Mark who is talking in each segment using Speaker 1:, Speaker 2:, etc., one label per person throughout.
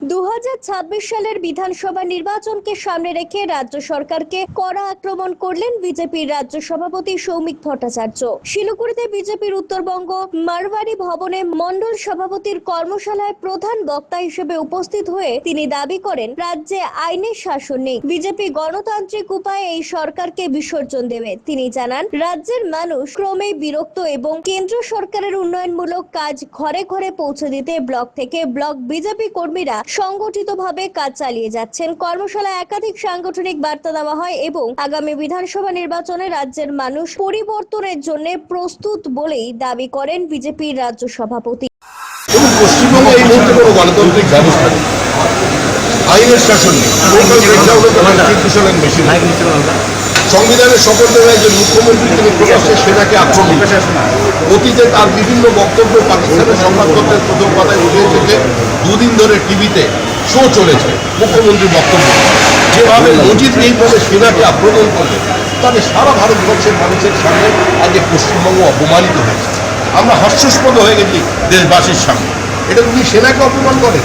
Speaker 1: দু হাজার ছাব্বিশ সালের বিধানসভা নির্বাচনকে সামনে রেখে রাজ্য সরকারকে কড়া আক্রমণ করলেন বিজেপির রাজ্য সভাপতি সৌমিক ভট্টাচার্য। শিলিগুড়িতে বিজেপির উত্তরবঙ্গ মারবাড়ি ভবনে মন্ডল সভাপতির কর্মশালায় প্রধান বক্তা হিসেবে উপস্থিত হয়ে তিনি দাবি করেন, রাজ্যে আইনের শাসন নেই। বিজেপি গণতান্ত্রিক উপায়ে এই সরকারকে বিসর্জন দেবে। তিনি জানান, রাজ্যের মানুষ ক্রমেই বিরক্ত এবং কেন্দ্র সরকারের উন্নয়নমূলক কাজ ঘরে ঘরে পৌঁছে দিতে ব্লক থেকে ব্লক বিজেপি কর্মীরা সংগঠিতভাবে কাজ চালিয়ে যাচ্ছেন। কর্মশালায় একাধিক সাংগঠনিক বার্তা দেওয়া হয় এবং আগামী বিধানসভা নির্বাচনে রাজ্যের মানুষ পরিবর্তনের জন্য প্রস্তুত বলেই দাবি করেন বিজেপির রাজ্য সভাপতি।
Speaker 2: সংবিধানের শপথ নেওয়া একজন মুখ্যমন্ত্রী তিনি প্রকাশ্যে সেনাকে আক্রমণ অতীতে তার বিভিন্ন বক্তব্য পাকিস্তানের সংবাদপত্রের প্রথম পাতায় উঠে এসেছে। দুদিন ধরে টিভিতে শো চলেছে, মুখ্যমন্ত্রীর বক্তব্য। যেভাবে মজিদ এইভাবে সেনাকে আক্রমণ করলেন তাহলে সারা ভারতবর্ষের মানুষের সামনে আজকে পশ্চিমবঙ্গ অপমানিত হয়েছে। আমরা হাস্যস্পদ হয়ে গেছি দেশবাসীর সামনে। এটা উনি সেনাকে অপমান করেন?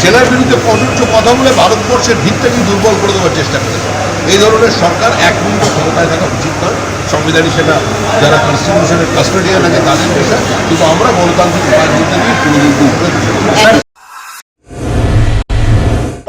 Speaker 2: সেনার বিরুদ্ধে প্রযোজ্য কথা বলে ভারতবর্ষের ভিতটাকে দুর্বল করে দেওয়ার চেষ্টা করেছে। এই ধরনের সরকার এক মিনিট ক্ষমতায় থাকা উচিত সংবিধানী সেটা যারা কনস্টিটিউশনের কাস্টোডিয়ান আছে তাদের পেশা কিন্তু আমরা গণতান্ত্রিক তুলে দেবো।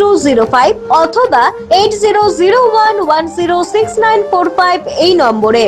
Speaker 1: two five অথবা এইট সিক্স নাইন ফাইভ এই নম্বরে।